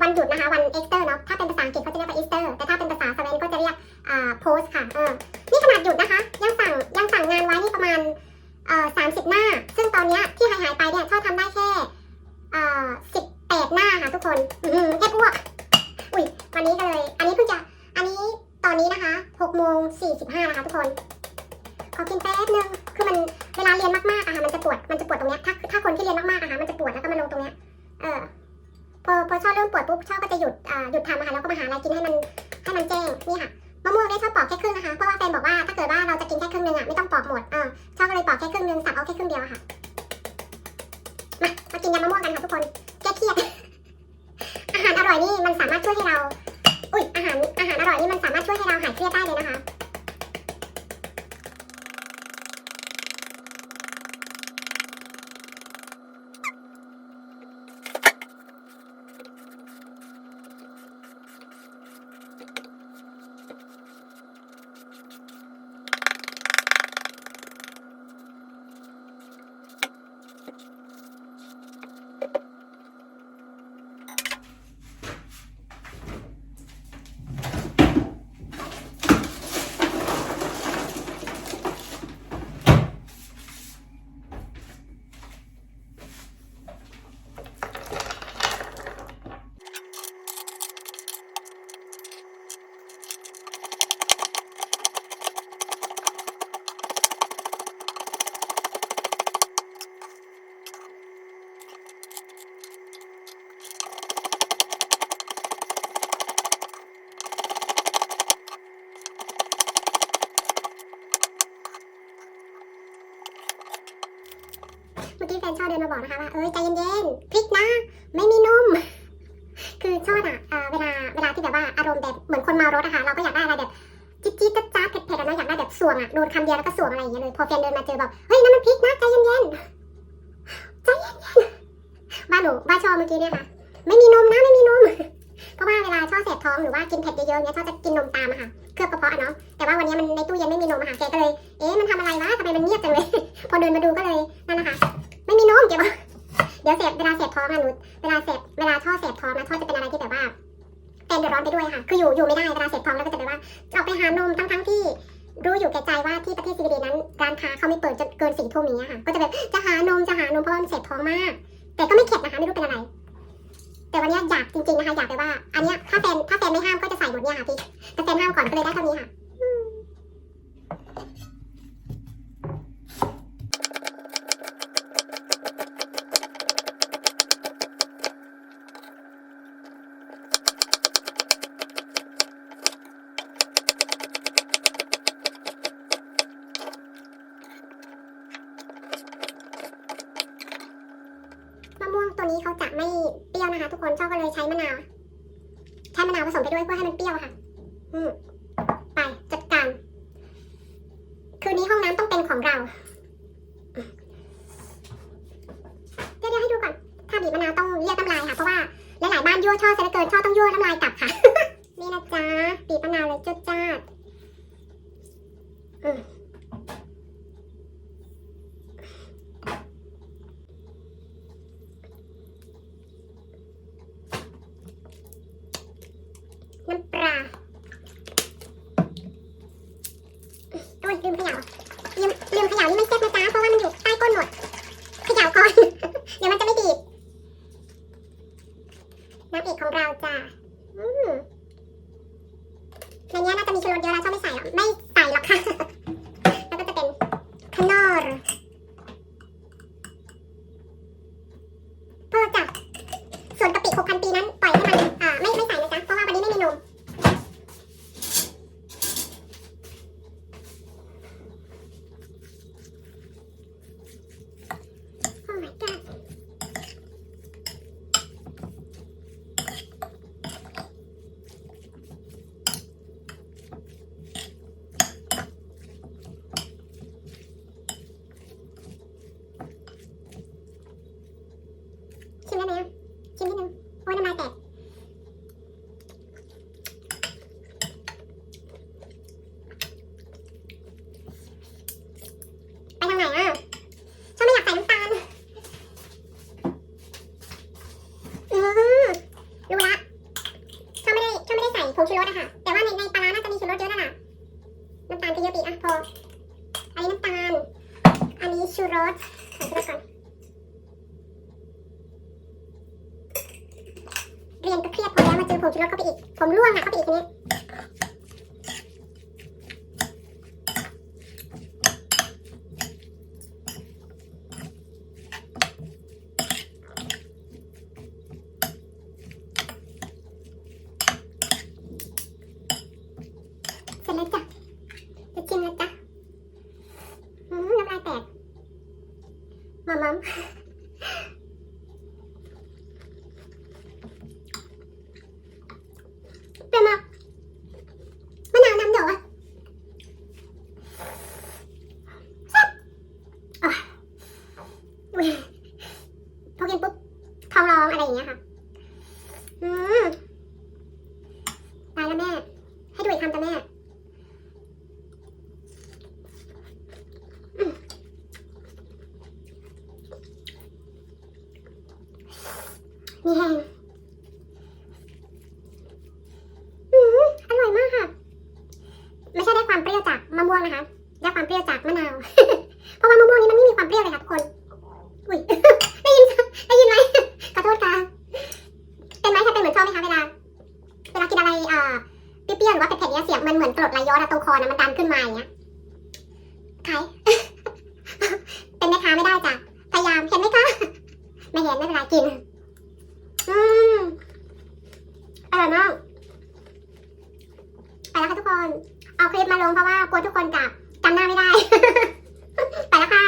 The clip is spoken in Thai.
วันหยุดนะคะ วันเอ็กเตอร์เนาะถ้าเป็นภาษาอังกฤษเขาจะเรียกว่าอีสเตอร์แต่ถ้าเป็นภาษาสเวนก็จะเรียกอ่าโพสค่ะเออนี่ขนาดหยุดนะคะ ยังสั่งยังสั่งงานไว้นี่ประมาณเอ่อสามสิบหน้า ซึ่งตอนเนี้ยที่หายหายไปเนี่ยชอบทำได้แค่เอ่อสิบแปดหน้าค่ะทุกคนอือหือแค่พวกอุ้ยวันนี้ก็เลย อันนี้เพิ่งจะอันนี้ตอนนี้นะคะหกโมงสี่สิบห้านะคะทุกคนขอกินแป๊บนึงคือมันเวลาเรียนมากๆอะค่ะมันจะปวดมันจะปวดตรงเนี้ยถ้าถ้าคนที่เรียนมาก หยุดหยุดทำนะคะแล้วก็มาหาอะไรกินให้มันให้มันแจ้งนี่ค่ะมะม่วงเนี่ยชอบปอกแค่ครึ่งนะคะเพราะว่าแฟนบอกว่าถ้าเกิดว่าเราจะกินแค่ครึ่งนึงอะไม่ต้องปอกหมดเออชอบก็เลยปอกแค่ครึ่งนึงสับเอาแค่ครึ่งเดียวค่ะมามากินยำมะม่วงกันค่ะทุกคนแก้เครียดอาหารอร่อยนี่มันสามารถช่วยให้เรา อุ้ยอาหารอาหารอร่อยนี่มันสามารถช่วยให้เราหายเครียดได้เลยนะคะ นช่อเดินมาบอกนะคะว่า เอ้ยใจเย็นๆพริกนะ ไม่มีนม คือช่ออะเอ่อเวลาเวลาที่แบบว่าอารมณ์แบบเหมือนคนเมารถอะค่ะเราก็อยากได้อะไรแบบจี๊ดจี๊ดจ๊าดจ๊าเผ็ดเผ็ดๆนะอยากได้แบบสวงอะโดนคำเดียวแล้วก็สวงอะไรอย่างเงี้ยเลย พอแฟนเดินมาเจอบอกเฮ้ยนั่นมันพริกนะใจเย็นๆใจเย็นๆบ้านหนูบ้านช่อเมื่อกี้เนี่ยค่ะ ไม่มีนมนะไม่มีนมเพราะว่าเวลาช่อเสพท้องหรือว่ากินเผ็ดเยอะๆเนี่ยช่อจะกินนมตามอะค่ะเคลือบกระเพาะอะเนาะแต่ว่าวันนี้มันในตู้เย็นไม่มีนมอะค่ะแกก็เลยเอ๊ะมันทำอะไรวะทำไมมันเงียบจังเลย พอเดินมาดูก็เลยนั่นนะคะ ไม่มีนมเก็บไว้เดี๋ยวเสพเวลาเสพท้องอะหนูเวลาเสพเวลาช่อเสพท้องนะช่อจะเป็นอะไรที่แบบว่าเป็นเดือดร้อนไปด้วยค่ะ คืออยู่อยู่ไม่ได้เวลาเสพท้องแล้วก็จะแบบว่าออกไปหานมทั้งทั้งที่รู้อยู่แก่ใจว่าที่ประเทศสวีเดนนั้นร้านค้าเขาไม่เปิดจนเกินสี่ทุ่มอย่างเงี้ค่ะ ก็จะแบบจะหานมจะหานมเพราะว่ามันเสพท้องมาก แต่ก็ไม่เข็ดนะคะไม่รู้เป็นอะไร แต่วันนี้อยากจริงๆนะคะอยากไปว่า อันเนี้ยถ้าแฟนถ้าแฟนไม่ห้ามก็จะใส่หมดเนี่ยค่ะพี่แต่แฟนห้ามก่อนก็เลยได้เท่านี้ค่ะอืม มะม่วง ตัวนี้เขาจะไม่เปรี้ยวนะคะ ทุกคนชอบก็เลยใช้มะนาวใช้มะนาวผสมไปด้วยเพื่อให้มันเปรี้ยวค่ะ อืมไปจัดการ คืนนี้ห้องน้ำต้องเป็นของเรา เดี๋ยวให้ดูก่อน ถ้าบีบมะนาวต้องเรียกน้ำลายค่ะ เพราะว่าหลายๆบ้านยั่วช่อซเหลือเกินช่อต้องยั่วน้ำลายกลับค่ะ นี่นะจ๊ะบีบมะนาวเลยจุดจ้าอืม น้ำปลาโอ้ย ลืมเขย่าลืมลืมเขย่านี่ไม่เซ็ตนะจ๊ะเพราะว่ามันอยู่ใต้ก้นหมดเขย่าก่อน เดี๋ยวมันจะไม่ดีดน้ำเอกของเราจ้ะอืมในนี้น่าจะมีชูรสเยอะแล้วชอบไม่ใส่หรอกไม่ใส่หรอกค่ะ แล้วก็จะเป็นคานอร์พอจ้ะส่วนกะปิ6,000ปีนั้นปล่อยให้มัน นิดนึงโอ้ยน้ำลายแตกผงชูรสอะค่ะ แต่ว่าในในปลาราน่าจะมีชูรสเยอะนั่นแหละน้ำตาลจะเยอะปีอะพอ อันนี้น้ำตาล อันนี้ชูรสใส่ชูรสก่อน ผมจอผงชูรสเข้าไปอีก ผมร่วงอะเข้าไปอีกทีนี้ เสร็จแล้วจ้ะจะชิมแล้วจ้ะอืมน้ำลายแตกมามัมเปรี้ยวมากมะนาวน้ำเดียวอะแซ่บอะอุ๊ยพอกินปุ๊บท้องร้องอะไรอย่างเงี้ยค่ะ อืมตายแล้วแม่ ให้ดูอีกคำจ้ะแม่ มีแห้งอืมอร่อย มากค่ะ ไม่ใช่ได้ความเปรี้ยวจากมะม่วงนะคะ ได้ความเปรี้ยวจากมะนาว เพราะว่ามะม่วงนี้มันไม่มีความเปรี้ยวเลยค่ะทุกคน อุ้ย ได้ยินได้ยินไหมขอโทษค่ะ เป็นไหมถ้าเป็นเหมือนชอบไหมคะเวลา เวลากินอะไรเอ่อเปรี้ยวๆหรือว่าเผ็ดๆเนี่ยเสียงมันเหมือนกรดไหลย้อนอะตรงคอนะมันดันขึ้นมาอย่างเงี้ยใครเป็นแม่ค้าไม่ได้จ้ะ พยายามเห็นไหมคะ ไม่เห็นไม่เป็นไรกิน อืมอร่อยมาก ไปแล้วค่ะทุกคน เอาคลิปมาลงเพราะว่ากลัวทุกคนจะจำหน้าไม่ได้ ไปแล้วค่ะ